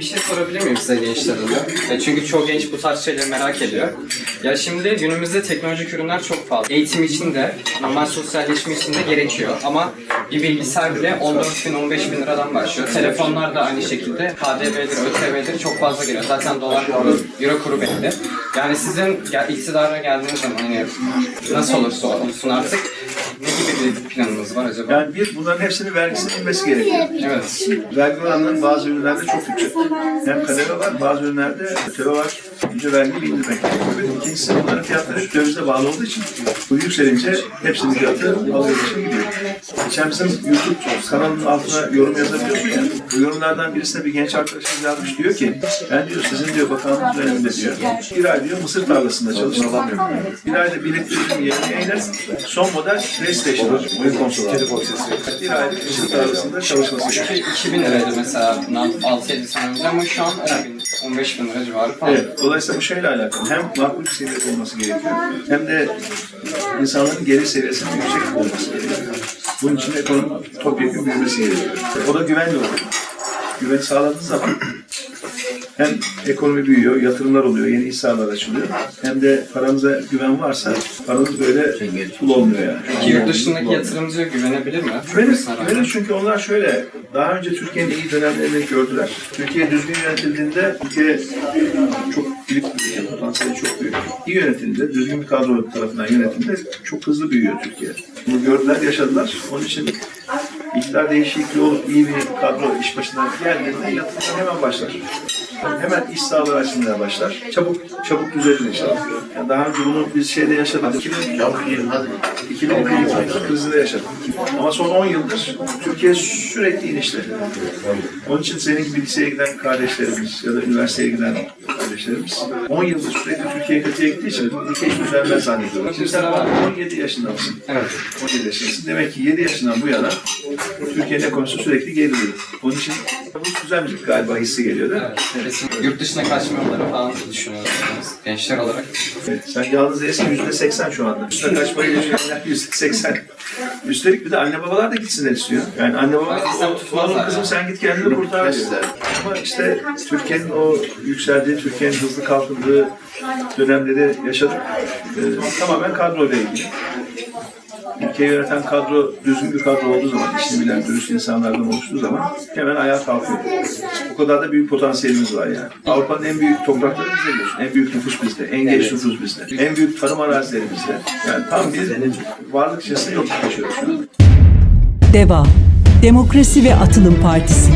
bir şey sorabilir miyim size gençler adına? Çünkü çoğu genç bu tarz şeyleri merak ediyor. Ya şimdi günümüzde teknolojik ürünler çok fazla. Eğitim için de, normal sosyalleşme için de gerekiyor. Ama bir bilgisayar bile 14 bin, 15 bin liradan başlıyor. Telefonlar da aynı şekilde KDV'dir, ÖTV'dir çok fazla giriyor. Zaten dolar kuru, euro kuru belli. Yani sizin iktidara geldiğiniz zaman hani nasıl olursa olsun artık gibi bir planınız var acaba? Yani bir, bunların hepsinin vergisinin inmesi gerekiyor. Evet. Vergi oranları bazı ürünlerde çok yüksek. Hem kademe var, bazı ürünlerde ötebe var. Önce vergiyi indirmek gerekiyor. İkincisi bunların fiyatları dövize bağlı olduğu için bu yükselince hepsinin fiyatı alıyor için gidiyor. Geçen bizim YouTube kanalının altına yorum yazabiliyorsun ya. Bu yorumlardan birisine bir genç arkadaşımız yazmış diyor ki ben diyor sizin diyor bakanlığınız döneminde diyor bir ay diyor mısır tarlasında çalıştım. Bir ayda biriktirdim yemeğiyle son model PlayStation var. Oyun konsolu. Telefon sesi. Bir ayda mısır tarlasında çalışması gerekiyor. 2000 liraydı mesela bundan 6-7 sene önce ama şu an 10 bin, 15 bin lira civarı falan. Evet, dolayısıyla bu şeyle alakalı. Hem makul seviyede olması gerekiyor, hem de insanların gelir seviyesinin yüksek olması gerekiyor. Bunun için ekonomi topyekun büyümesi gerekiyor. O da güvenli olur. Güven sağladığı zaman hem ekonomi büyüyor, yatırımlar oluyor, yeni iş sahaları açılıyor. Hem de paranıza güven varsa paranız böyle pul olmuyor yani. Ki yurt dışındaki yatırımcıya güvenebilir mi? Benim çünkü onlar şöyle, daha önce Türkiye'nin iyi dönemlerini gördüler. Türkiye düzgün yönetildiğinde, Türkiye çok büyük bir ülke, potansiyeli çok büyük. İyi yönetildiğinde, düzgün bir kadro tarafından yönetildiğinde çok hızlı büyüyor Türkiye. Bunu gördüler, yaşadılar. Onun için iktidar değişikliği olup iyi bir kadro iş başına geldiğinde yatırımlar hemen başlar. Hemen iş sahaları açılmaya başlar. Çabuk çabuk düzelir inşallah. Yani daha önce bunu biz şeyde yaşadık. 2002 krizinde yaşadık. Ama son 10 yıldır Türkiye sürekli inişte. Onun için senin gibi liseye giden kardeşlerimiz ya da üniversiteye giden kardeşlerimiz 10 yıldır sürekli Türkiye kötüye gittiği için ülke hiç düzelmez zannediyorlar. Şimdi sen 17 yaşında mısın? Evet. 17 yaşındasın. Demek ki 7 yaşından bu yana Türkiye'nin ekonomisi sürekli geriliyor. Onun için bu düzelmeyecek galiba hissi geliyor değil mi? Kesin. Yurt dışına kaçma yolları falan düşünüyorsunuz gençler olarak. Evet, sen yalnız değilsin yüzde seksen şu anda. Üstüne kaçmayı düşünenler yüzde seksen. Üstelik bir de anne babalar da gitsinler istiyor. Yani anne baba, oğlum kızım sen git kendini kurtar diyor. Ama işte Türkiye'nin o yükseldiği, Türkiye'nin hızlı kalkındığı dönemleri yaşadık. Ee, tamamen kadroyla ilgili. Ülkeyi yöneten kadro düzgün bir kadro olduğu zaman, işini bilen, dürüst insanlardan oluştuğu zaman hemen ayağa kalkıyor. O kadar da büyük potansiyelimiz var yani. Avrupa'nın en büyük toprakları bizde biliyorsun. En büyük nüfus bizde. En genç nüfus bizde. En büyük tarım arazileri bizde. Yani tam bir varlık içerisinde yok şu an. DEVA Demokrasi ve Atılım Partisi